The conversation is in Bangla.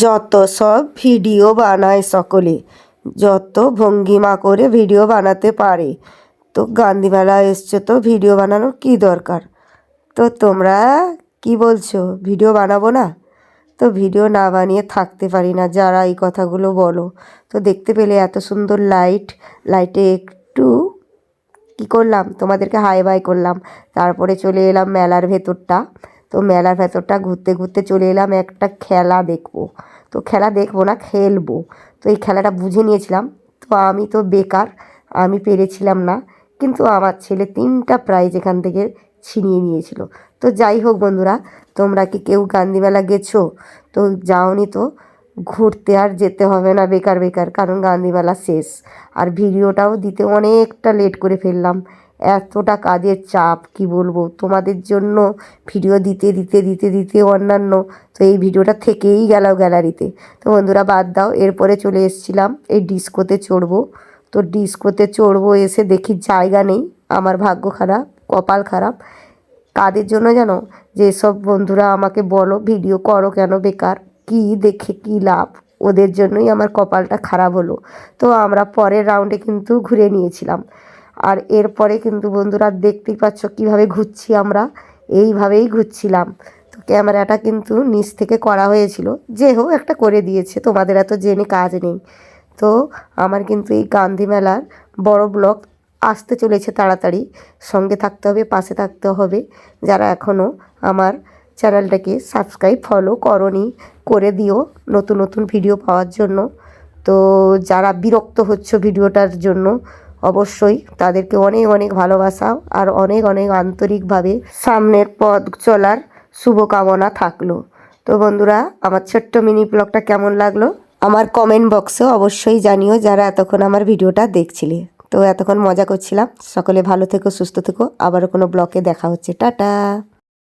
যত সব ভিডিও বানায় সকলে, যত ভঙ্গিমা করে ভিডিও বানাতে পারে, তো গান্ধীমেলা এসছে তো ভিডিও বানানোর কী দরকার? তো তোমরা কি বলছো, ভিডিও বানাবো না? তো ভিডিও না বানিয়ে থাকতে পারি না, যারা এই কথাগুলো বলো। তো দেখতে পেলে এত সুন্দর লাইট, লাইটে একটু কি করলাম, তোমাদেরকে হাই বাই করলাম। তারপরে চলে এলাম মেলার ভেতরটা। তো মেলার ভেতরটা ঘুরতে ঘুরতে চলে এলাম, একটা খেলা দেখব। তো খেলা দেখব না, খেলব। তো এই খেলাটা বুঝে নিয়েছিলাম। তো আমি তো বেকার, আমি পেরেছিলাম না। কিন্তু আমার ছেলে তিনটা প্রাইজ এখান থেকে ছিনিয়ে নিয়েছিল। তো যাই হোক বন্ধুরা, তোমরা কি কেউ গান্ধীমেলা গেছো? তো যাওনি তো, ঘুরতে আর যেতে হবে না বেকার বেকার, কারণ গান্ধীমেলা শেষ। আর ভিডিওটাও দিতে অনেকটা লেট করে ফেললাম। এতটা কাজের চাপ, কি বলব? তোমাদের জন্য ভিডিও দিতে দিতে দিতে দিতে অন্যান্য। তো এই ভিডিওটা থেকেই গেল গ্যালারিতে। তো বন্ধুরা, বাদ দাও। এরপরে চলে এসেছিলাম। এই ডিস্কোতে চড়বো। তো ডিস্কোতে চড়বো, এসে দেখি জায়গা নেই। আমার ভাগ্য খারাপ, কপাল খারাপ। কাদের জন্য জানো? যে সব বন্ধুরা আমাকে বলো, ভিডিও করো কেন বেকার? কি দেখে কি লাভ? ওদের জন্যই আমার কপালটা খারাপ হলো। তো আমরা পরের রাউন্ডে কিন্তু ঘুরে নিয়েছিলাম। আর এরপরে কিন্তু বন্ধুরা দেখতেই পাচ্ছ কীভাবে ঘুরছি আমরা। এইভাবেই ঘুরছিলাম। তো ক্যামেরাটা কিন্তু নিচ থেকে করা হয়েছিল। যে হোক, একটা করে দিয়েছে। তোমাদের এত জেনে কাজ নেই। তো আমার কিন্তু এই গান্ধী মেলার বড় ব্লগ আসতে চলেছে তাড়াতাড়ি। সঙ্গে থাকতে হবে, পাশে থাকতে হবে। যারা এখনও আমার চ্যানেলটাকে সাবস্ক্রাইব, ফলো করনি, করে দিও নতুন নতুন ভিডিও পাওয়ার জন্য। তো যারা বিরক্ত হচ্ছ ভিডিওটার জন্য অবশ্যই তাদেরকে অনেক অনেক ভালোবাসা আর অনেক অনেক আন্তরিকভাবে সামনের পথ চলার শুভকামনা থাকল। তো বন্ধুরা, আমার ছোট্ট মিনি ব্লগটা কেমন লাগল? আমার কমেন্ট বক্সে অবশ্যই জানিও যারা এতক্ষণ আমার ভিডিওটা দেখছিলে। তো এতক্ষণ মজা করছিলাম। সকলে ভালো থেকো, সুস্থ থেকো। আবারও কোনো ব্লগে দেখা হচ্ছে। টাটা!